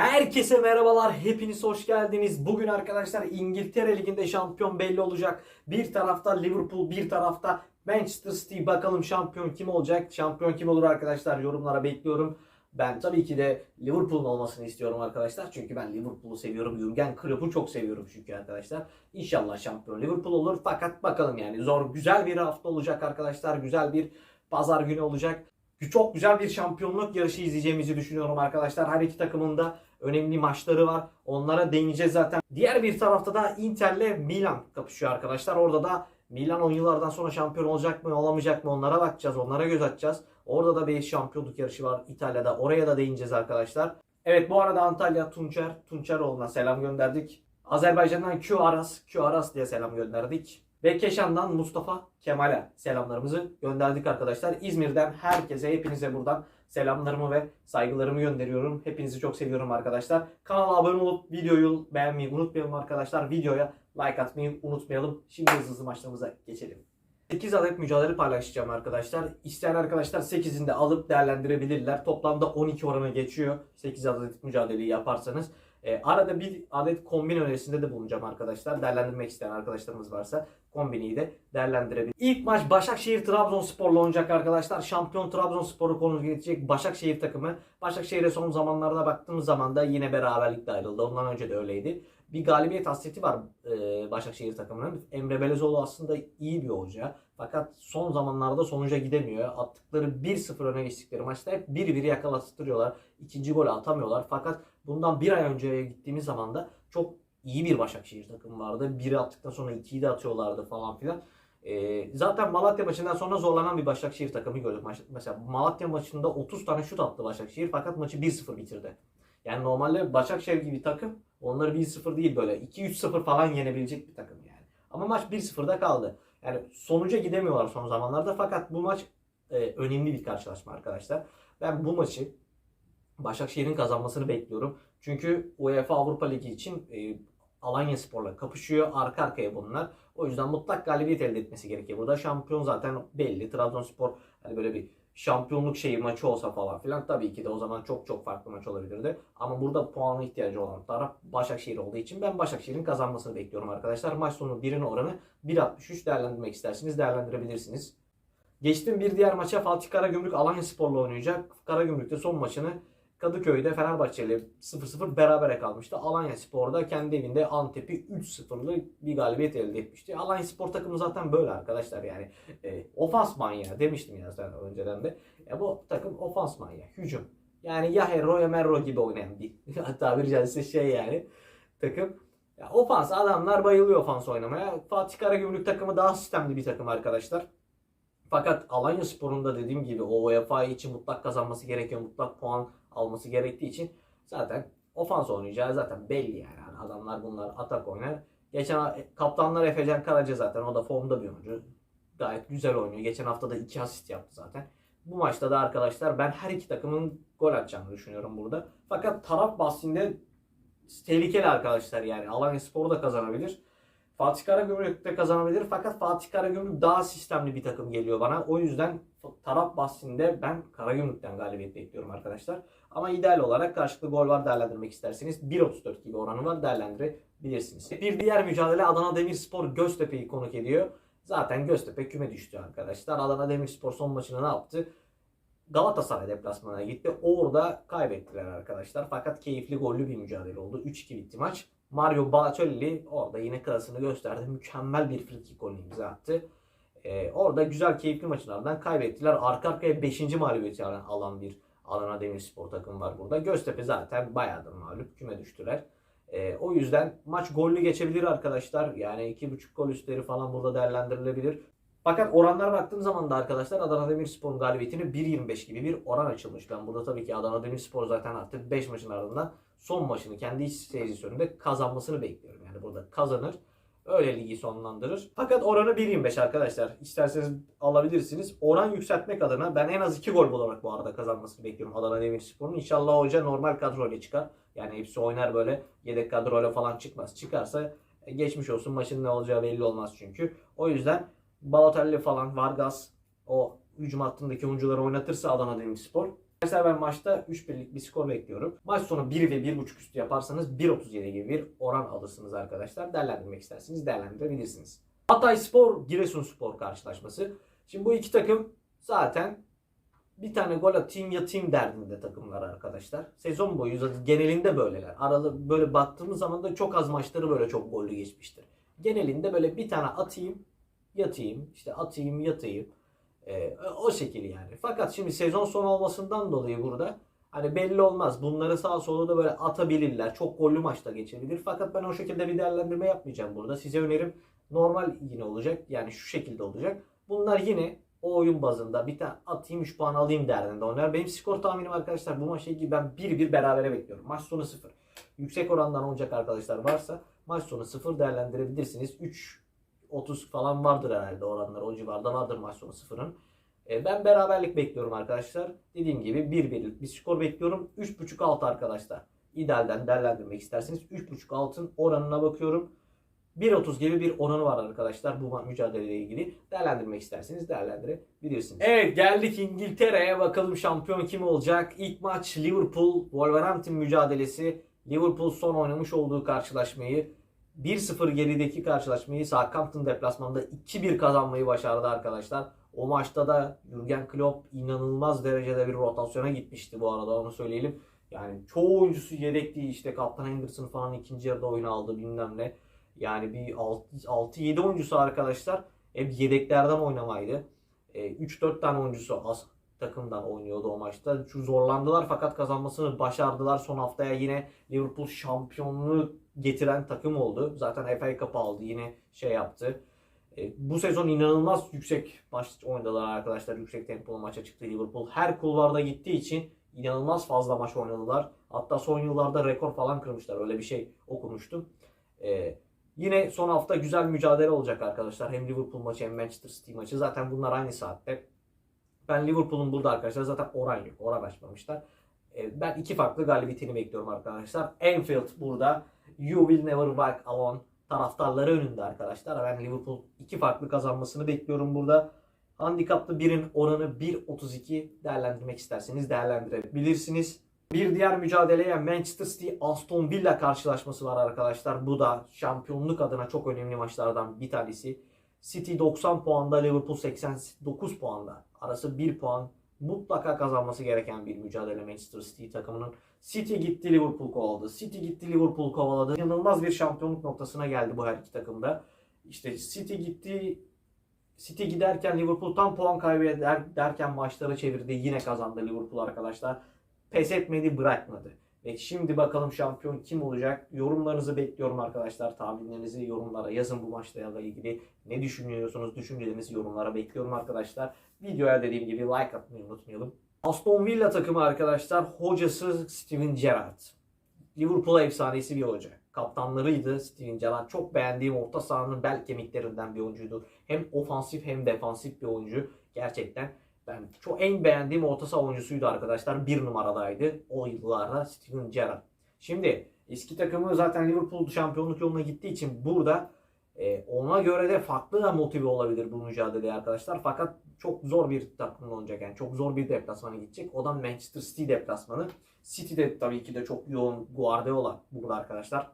Herkese merhabalar, hepiniz hoş geldiniz. Bugün arkadaşlar İngiltere Ligi'nde şampiyon belli olacak. Bir tarafta Liverpool, bir tarafta Manchester City. Bakalım şampiyon kim olacak? Şampiyon kim olur arkadaşlar? Yorumlara bekliyorum. Ben tabii ki de Liverpool'un olmasını istiyorum arkadaşlar. Çünkü ben Liverpool'u seviyorum. Jurgen Klopp'u çok seviyorum çünkü arkadaşlar. İnşallah şampiyon Liverpool olur. Fakat bakalım yani zor, güzel bir hafta olacak arkadaşlar. Güzel bir pazar günü olacak. Çok güzel bir şampiyonluk yarışı izleyeceğimizi düşünüyorum arkadaşlar. Her iki takımın da önemli maçları var. Onlara değineceğiz zaten. Diğer bir tarafta da Inter'le Milan kapışıyor arkadaşlar. Orada da Milan 10 yıllardan sonra şampiyon olacak mı olamayacak mı onlara bakacağız. Onlara göz atacağız. Orada da bir şampiyonluk yarışı var İtalya'da. Oraya da değineceğiz arkadaşlar. Evet bu arada Antalya Tunçer, Tunçeroğlu'na selam gönderdik. Azerbaycan'dan Q Aras, Q Aras diye selam gönderdik. Ve Keşan'dan Mustafa Kemal'e selamlarımızı gönderdik arkadaşlar. İzmir'den herkese, hepinize buradan selamlarımı ve saygılarımı gönderiyorum. Hepinizi çok seviyorum arkadaşlar. Kanala abone olup videoyu beğenmeyi unutmayalım arkadaşlar. Videoya like atmayı unutmayalım. Şimdi hızlı hızlı maçlarımıza geçelim. 8 adet mücadele paylaşacağım arkadaşlar. İsteyen arkadaşlar 8'ini de alıp değerlendirebilirler. Toplamda 12 oranı geçiyor. 8 adet mücadeleyi yaparsanız. E, arada bir adet kombin önerisinde de bulunacağım arkadaşlar. Değerlendirmek isteyen arkadaşlarımız varsa kombiniyi de değerlendirebilir. İlk maç Başakşehir Trabzonspor'la oynayacak arkadaşlar. Şampiyon Trabzonspor'u konu geçecek Başakşehir takımı. Başakşehir'e son zamanlarda baktığımız zaman da yine beraberlikle ayrıldı. Ondan önce de öyleydi. Bir galibiyet hasreti var e, Başakşehir takımının. Emre Belezoğlu aslında iyi bir hoca. Fakat son zamanlarda sonuca gidemiyor. Attıkları 1-0 öne geçtikleri maçta hep 1-1 yakalattırıyorlar. İkinci golü atamıyorlar. Fakat bundan bir ay önceye gittiğimiz zaman da çok iyi bir Başakşehir takımı vardı. Biri attıktan sonra ikiyi de atıyorlardı falan filan. Ee, zaten Malatya maçından sonra zorlanan bir Başakşehir takımı gördük. Mesela Malatya maçında 30 tane şut attı Başakşehir fakat maçı 1-0 bitirdi. Yani normalde Başakşehir gibi takım onları 1-0 değil böyle 2-3-0 falan yenebilecek bir takım yani. Ama maç 1-0'da kaldı. Yani sonuca gidemiyorlar son zamanlarda fakat bu maç e, önemli bir karşılaşma arkadaşlar. Ben bu maçı Başakşehir'in kazanmasını bekliyorum. Çünkü UEFA Avrupa Ligi için e, Alanya Spor'la kapışıyor. Arka arkaya bunlar. O yüzden mutlak galibiyet elde etmesi gerekiyor. Burada şampiyon zaten belli. Trabzonspor hani böyle bir şampiyonluk şeyi maçı olsa falan filan tabii ki de o zaman çok çok farklı maç olabilirdi. Ama burada puana ihtiyacı olan taraf Başakşehir olduğu için ben Başakşehir'in kazanmasını bekliyorum arkadaşlar. Maç sonu birine oranı 1.63 değerlendirmek isterseniz değerlendirebilirsiniz. Geçtim bir diğer maça Fatih Karagümrük Alanya Spor'la oynayacak. Karagümrük de son maçını Kadıköy'de Fenerbahçe ile 0-0 berabere kalmıştı. Alanya Spor'da kendi evinde Antep'i 3-0'lı bir galibiyet elde etmişti. Alanya Spor takımı zaten böyle arkadaşlar yani. E, ofans manyağı demiştim ya zaten önceden de. Ya bu takım ofans manyağı, hücum. Yani ya Herro ya Merro gibi oynayan bir tabiri caizse şey yani takım. Ya ofans adamlar bayılıyor ofans oynamaya. Fatih Karagümrük takımı daha sistemli bir takım arkadaşlar. Fakat Alanya Spor'un da dediğim gibi o UEFA için mutlak kazanması gerekiyor. Mutlak puan alması gerektiği için zaten ofans oynayacağı zaten belli yani. Yani adamlar bunlar atak oynar. Geçen kaptanlar Efecan Karaca zaten o da formda bir oyuncu. Gayet güzel oynuyor. Geçen hafta da 2 asist yaptı zaten. Bu maçta da arkadaşlar ben her iki takımın gol atacağını düşünüyorum burada. Fakat taraf bahsinde tehlikeli arkadaşlar yani. Alanya Spor da kazanabilir. Fatih Karagümrük de kazanabilir fakat Fatih Karagümrük daha sistemli bir takım geliyor bana. O yüzden taraf bahsinde ben Karagümrük'ten galibiyet bekliyorum arkadaşlar. Ama ideal olarak karşılıklı gol var değerlendirmek isterseniz 1.34 gibi oranı var değerlendirebilirsiniz. Bir diğer mücadele Adana Demirspor Göztepe'yi konuk ediyor. Zaten Göztepe küme düştü arkadaşlar. Adana Demirspor son maçını ne yaptı? Galatasaray deplasmanına gitti. Orada kaybettiler arkadaşlar. Fakat keyifli gollü bir mücadele oldu. 3-2 bitti maç. Mario Balotelli orada yine klasını gösterdi. Mükemmel bir frikik golünü imza attı. Ee, orada güzel keyifli maçlardan kaybettiler. Arka arkaya 5. mağlubiyeti alan- bir Adana Demirspor takım var burada. Göztepe zaten bayağıdır mağlup. Küme düştüler. Ee, o yüzden maç gollü geçebilir arkadaşlar. Yani 2.5 gol üstleri falan burada değerlendirilebilir. Fakat oranlara baktığım zaman da arkadaşlar Adana Demirspor'un galibiyetini 1.25 gibi bir oran açılmış. Ben burada tabii ki Adana Demirspor zaten artık 5 maçın ardından son maçını kendi iç seyircisi önünde kazanmasını bekliyorum. Yani burada kazanır. Öyle ligi sonlandırır. Fakat oranı 1.25 arkadaşlar. İsterseniz alabilirsiniz. Oran yükseltmek adına ben en az 2 gol bularak bu arada kazanmasını bekliyorum Adana Demirspor'un. İnşallah hoca normal kadroyla çıkar. Yani hepsi oynar böyle yedek kadroyla falan çıkmaz. Çıkarsa e, geçmiş olsun maçın ne olacağı belli olmaz çünkü. O yüzden Balotelli falan Vargas o hücum hattındaki oyuncuları oynatırsa Adana Demirspor Arkadaşlar ben maçta 3 birlik bir skor bekliyorum. Maç sonu 1 ve 1.5 üstü yaparsanız 1.37 gibi bir oran alırsınız arkadaşlar. Değerlendirmek isterseniz değerlendirebilirsiniz. Hatay Spor, Giresun Spor karşılaşması. Şimdi bu iki takım zaten bir tane gol atayım yatayım derdinde takımlar arkadaşlar. Sezon boyu genelinde böyleler. Aralı böyle baktığımız zaman da çok az maçları böyle çok gollü geçmiştir. Genelinde böyle bir tane atayım yatayım işte atayım yatayım. Ee, o şekil yani. Fakat şimdi sezon sonu olmasından dolayı burada hani belli olmaz. Bunları sağ sola da böyle atabilirler. Çok gollü maçta geçebilir. Fakat ben o şekilde bir değerlendirme yapmayacağım burada. Size önerim normal yine olacak. Yani şu şekilde olacak. Bunlar yine o oyun bazında bir tane atayım 3 puan alayım derdinde oynar. Benim skor tahminim arkadaşlar bu maçla ilgili ben 1-1 berabere bekliyorum. Maç sonu 0. Yüksek orandan olacak arkadaşlar varsa maç sonu 0 değerlendirebilirsiniz. 3 30 falan vardır herhalde oranlar. O civarda vardır maç sonu 0'ın. E, ben beraberlik bekliyorum arkadaşlar. Dediğim gibi 1-1'lik bir skor bekliyorum. 3.5 alt arkadaşlar. İdealden değerlendirmek isterseniz 3.5 altın oranına bakıyorum. 1.30 gibi bir oranı var arkadaşlar bu mücadeleyle ilgili. Değerlendirmek isterseniz değerlendirebilirsiniz. Evet geldik İngiltere'ye bakalım şampiyon kim olacak? İlk maç Liverpool Wolverhampton mücadelesi. Liverpool son oynamış olduğu karşılaşmayı 1-0 gerideki karşılaşmayı Southampton deplasmanında 2-1 kazanmayı başardı arkadaşlar. O maçta da Jurgen Klopp inanılmaz derecede bir rotasyona gitmişti bu arada onu söyleyelim. Yani çoğu oyuncusu yedekti işte Kaptan Henderson falan ikinci yarıda oyunu aldı bilmem ne. Yani bir 6-7 oyuncusu arkadaşlar hep yedeklerden oynamaydı. E, 3-4 tane oyuncusu az takımdan oynuyordu o maçta. Şu zorlandılar fakat kazanmasını başardılar. Son haftaya yine Liverpool şampiyonluğu getiren takım oldu. Zaten FA Cup aldı yine şey yaptı. E, bu sezon inanılmaz yüksek maç oynadılar arkadaşlar. Yüksek tempolu maça çıktı Liverpool. Her kulvarda gittiği için inanılmaz fazla maç oynadılar. Hatta son yıllarda rekor falan kırmışlar. Öyle bir şey okumuştum. E, yine son hafta güzel mücadele olacak arkadaşlar. Hem Liverpool maçı hem Manchester City maçı. Zaten bunlar aynı saatte. Ben Liverpool'un burada arkadaşlar zaten oran yok. Oran açmamışlar. E, ben iki farklı galibiyetini bekliyorum arkadaşlar. Anfield burada. You will never walk alone taraftarları önünde arkadaşlar. Ben Liverpool iki farklı kazanmasını bekliyorum burada. Handikaplı birin oranı 1.32 değerlendirmek isterseniz değerlendirebilirsiniz. Bir diğer mücadeleye Manchester City Aston Villa karşılaşması var arkadaşlar. Bu da şampiyonluk adına çok önemli maçlardan bir tanesi. City 90 puanda, Liverpool 89 puanda. Arası 1 puan mutlaka kazanması gereken bir mücadele Manchester City takımının. City gitti Liverpool kovaladı. City gitti Liverpool kovaladı. İnanılmaz bir şampiyonluk noktasına geldi bu her iki takımda. İşte City gitti City giderken Liverpool tam puan kaybeder derken maçları çevirdi. Yine kazandı Liverpool arkadaşlar. Pes etmedi bırakmadı. Ve şimdi bakalım şampiyon kim olacak? Yorumlarınızı bekliyorum arkadaşlar. Tahminlerinizi yorumlara yazın bu maçla ilgili. Ne düşünüyorsunuz? Düşüncelerinizi yorumlara bekliyorum arkadaşlar. Videoya dediğim gibi like atmayı unutmayalım. Aston Villa takımı arkadaşlar hocası Steven Gerrard. Liverpool efsanesi bir hoca. Kaptanlarıydı Steven Gerrard. Çok beğendiğim orta sahanın bel kemiklerinden bir oyuncuydu. Hem ofansif hem defansif bir oyuncu. Gerçekten ben çok en beğendiğim orta saha oyuncusuydu arkadaşlar. Bir numaradaydı o yıllarda Steven Gerrard. Şimdi eski takımı zaten Liverpool şampiyonluk yoluna gittiği için burada e, ona göre de farklı da motive olabilir bu mücadeleye arkadaşlar. Fakat çok zor bir takım olacak yani. Çok zor bir deplasmana gidecek. O da Manchester City deplasmanı. City de tabii ki de çok yoğun Guardiola burada arkadaşlar.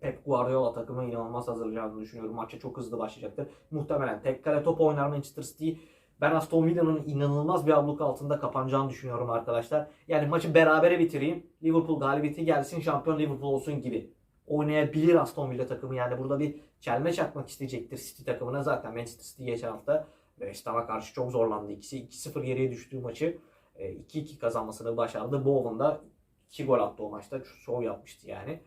Pep Guardiola takımı inanılmaz hazırlayacağını düşünüyorum. Maça çok hızlı başlayacaktır. Muhtemelen tek kale top oynar Manchester City. Ben Aston Villa'nın inanılmaz bir abluk altında kapanacağını düşünüyorum arkadaşlar. Yani maçı berabere bitireyim. Liverpool galibiyeti gelsin şampiyon Liverpool olsun gibi oynayabilir Aston Villa takımı. Yani burada bir çelme çakmak isteyecektir City takımına. Zaten Manchester City geçen hafta West Ham'a karşı çok zorlandı ikisi. 2-0 geriye düştüğü maçı 2-2 kazanmasını başardı. Bowen da 2 gol attı o maçta. Şov yapmıştı yani.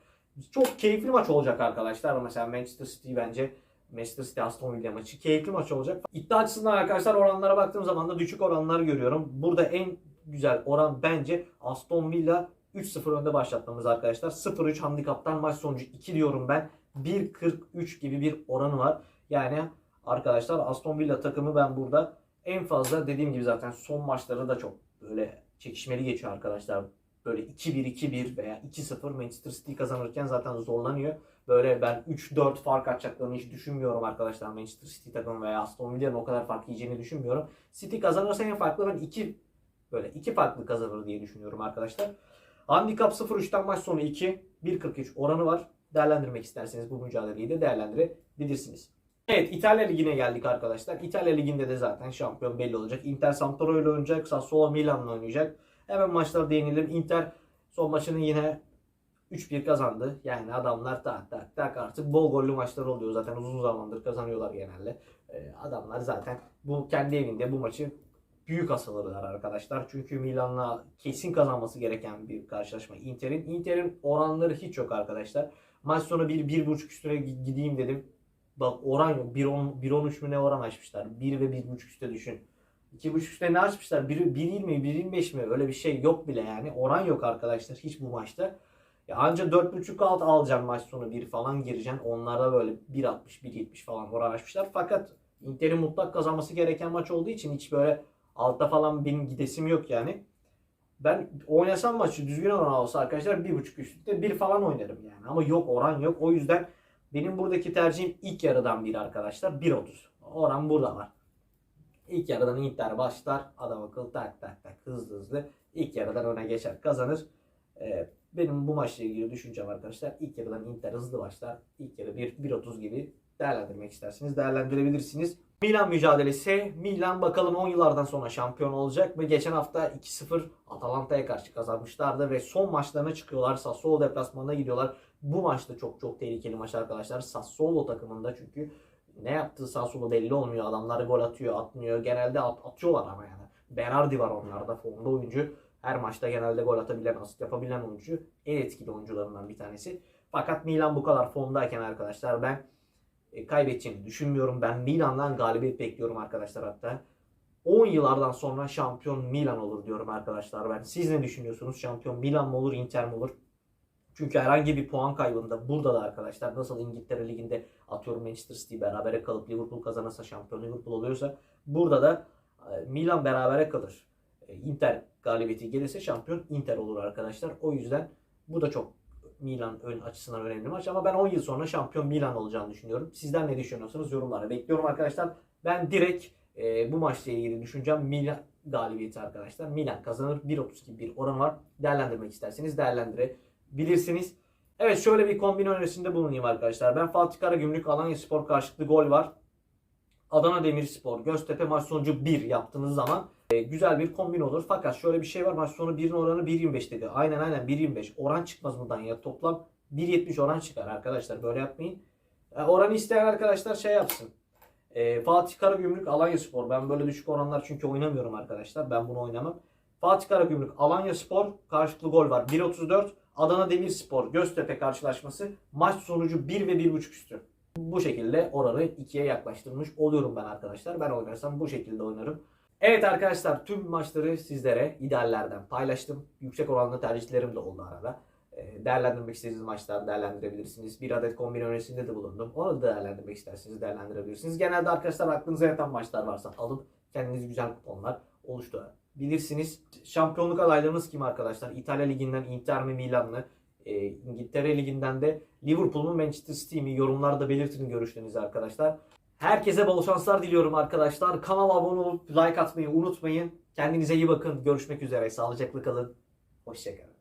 Çok keyifli maç olacak arkadaşlar. Mesela Manchester City bence Manchester City Aston Villa maçı keyifli maç olacak. İddia açısından arkadaşlar oranlara baktığım zaman da düşük oranlar görüyorum. Burada en güzel oran bence Aston Villa 3-0 önde başlatmamız arkadaşlar. 0-3 handikaptan maç sonucu 2 diyorum ben. 1.43 gibi bir oranı var. Yani arkadaşlar Aston Villa takımı ben burada en fazla dediğim gibi zaten son maçları da çok böyle çekişmeli geçiyor arkadaşlar. Böyle 2-1-2-1 veya 2-0 Manchester City kazanırken zaten zorlanıyor. Böyle ben 3-4 fark atacaklarını hiç düşünmüyorum arkadaşlar. Manchester City takımı veya Aston Villa'nın o kadar fark yiyeceğini düşünmüyorum. City kazanırsa en farklı ben 2 Böyle iki farklı kazanır diye düşünüyorum arkadaşlar. Handikap 0-3'ten maç sonu 2. 1.43 oranı var. Değerlendirmek isterseniz bu mücadeleyi de değerlendirebilirsiniz. Evet İtalya Ligi'ne geldik arkadaşlar. İtalya Ligi'nde de zaten şampiyon belli olacak. Inter Sampdoria ile oynayacak. Sassuolo Milan'la oynayacak. Hemen maçlara değinelim. Inter son maçını yine 3-1 kazandı. Yani adamlar tak tak tak artık bol gollü maçlar oluyor. Zaten uzun zamandır kazanıyorlar genelde. Ee, adamlar zaten bu kendi evinde bu maçı büyük asılırlar arkadaşlar. Çünkü Milan'la kesin kazanması gereken bir karşılaşma Inter'in. Inter'in oranları hiç yok arkadaşlar. Maç sonu 1 1.5 üstüne gideyim dedim. Bak oran yok. 1.10 1.13 mü ne oran açmışlar? 1 ve 1.5 üstte düşün. 2.5 üstte ne açmışlar? 1.20 1.25 mi? Öyle bir şey yok bile yani. Oran yok arkadaşlar hiç bu maçta. Ya anca 4.5 alt alacağım maç sonu 1 falan gireceksin. Onlarda böyle 1.60 1.70 falan oran açmışlar. Fakat Inter'in mutlak kazanması gereken maç olduğu için hiç böyle altta falan benim gidesim yok yani. Ben oynasam maçı düzgün oran olsa arkadaşlar 1.5 üstte 1 falan oynarım yani. Ama yok oran yok. O yüzden benim buradaki tercihim ilk yarıdan bir arkadaşlar. 1.30. Oran burada var. İlk yarıdan Inter başlar. Adam akıllı tak tak tak hızlı hızlı. İlk yarıdan öne geçer kazanır. Ee, benim bu maçla ilgili düşüncem arkadaşlar. İlk yarıdan Inter hızlı başlar. İlk yarı 1 1.30 gibi değerlendirmek isterseniz değerlendirebilirsiniz. Milan mücadelesi. Milan bakalım 10 yıllardan sonra şampiyon olacak ve geçen hafta 2-0 Atalanta'ya karşı kazanmışlardı ve son maçlarına çıkıyorlar. Sassuolo deplasmanına gidiyorlar. Bu maçta çok çok tehlikeli maç arkadaşlar. Sassuolo takımında çünkü ne yaptığı Sassuolo belli olmuyor. Adamlar gol atıyor, atmıyor. Genelde at- atıyorlar ama yani. Berardi var onlarda formda oyuncu. Her maçta genelde gol atabilen, asist yapabilen oyuncu. En etkili oyuncularından bir tanesi. Fakat Milan bu kadar formdayken arkadaşlar ben e, kaybedeceğini düşünmüyorum. Ben Milan'dan galibiyet bekliyorum arkadaşlar hatta. 10 yıllardan sonra şampiyon Milan olur diyorum arkadaşlar ben. Siz ne düşünüyorsunuz? Şampiyon Milan mı olur, Inter mi olur? Çünkü herhangi bir puan kaybında burada da arkadaşlar nasıl İngiltere Ligi'nde atıyorum Manchester City berabere kalıp Liverpool kazanırsa şampiyon Liverpool oluyorsa burada da e, Milan berabere kalır. E, Inter galibiyeti gelirse şampiyon Inter olur arkadaşlar. O yüzden bu da çok Milan ön açısından önemli maç ama ben 10 yıl sonra şampiyon Milan olacağını düşünüyorum. Sizler ne düşünüyorsunuz yorumlara bekliyorum arkadaşlar. Ben direkt e, bu maçla ilgili düşüneceğim Milan galibiyeti arkadaşlar. Milan kazanır 1.30 gibi bir oran var. Değerlendirmek isterseniz değerlendirebilirsiniz. Evet şöyle bir kombin önerisinde bulunayım arkadaşlar. Ben Fatih Karagümrük Alanya Spor karşılıklı gol var. Adana Demirspor Göztepe maç sonucu 1 yaptığınız zaman e, güzel bir kombin olur. Fakat şöyle bir şey var. Maç sonu 1'in oranı 1.25 dedi. Aynen aynen 1.25. Oran çıkmaz bundan ya. Toplam 1.70 oran çıkar arkadaşlar. Böyle yapmayın. E, oranı isteyen arkadaşlar şey yapsın. E, Fatih Karagümrük Alanya Spor. Ben böyle düşük oranlar çünkü oynamıyorum arkadaşlar. Ben bunu oynamam. Fatih Karagümrük Alanya Spor karşılıklı gol var. 1.34. Adana Demirspor Göztepe karşılaşması. Maç sonucu 1 ve 1.5 üstü. Bu şekilde oranı 2'ye yaklaştırmış oluyorum ben arkadaşlar. Ben oynarsam bu şekilde oynarım. Evet arkadaşlar tüm maçları sizlere ideallerden paylaştım. Yüksek oranlı tercihlerim de oldu arada. Ee, Değerlendirmek istediğiniz maçlar değerlendirebilirsiniz. Bir adet kombin önerisinde de bulundum. Onu da değerlendirmek isterseniz değerlendirebilirsiniz. Genelde arkadaşlar aklınıza yatan maçlar varsa alıp kendiniz güzel kuponlar oluşturabilirsiniz. Şampiyonluk adaylarınız kim arkadaşlar? İtalya Ligi'nden Inter mi Milan mı? Ee, İngiltere Ligi'nden de Liverpool mu Manchester City mi? Yorumlarda belirtin görüşlerinizi arkadaşlar. Herkese bol şanslar diliyorum arkadaşlar. Kanala abone olup like atmayı unutmayın. Kendinize iyi bakın. Görüşmek üzere. Sağlıcakla kalın. Hoşçakalın.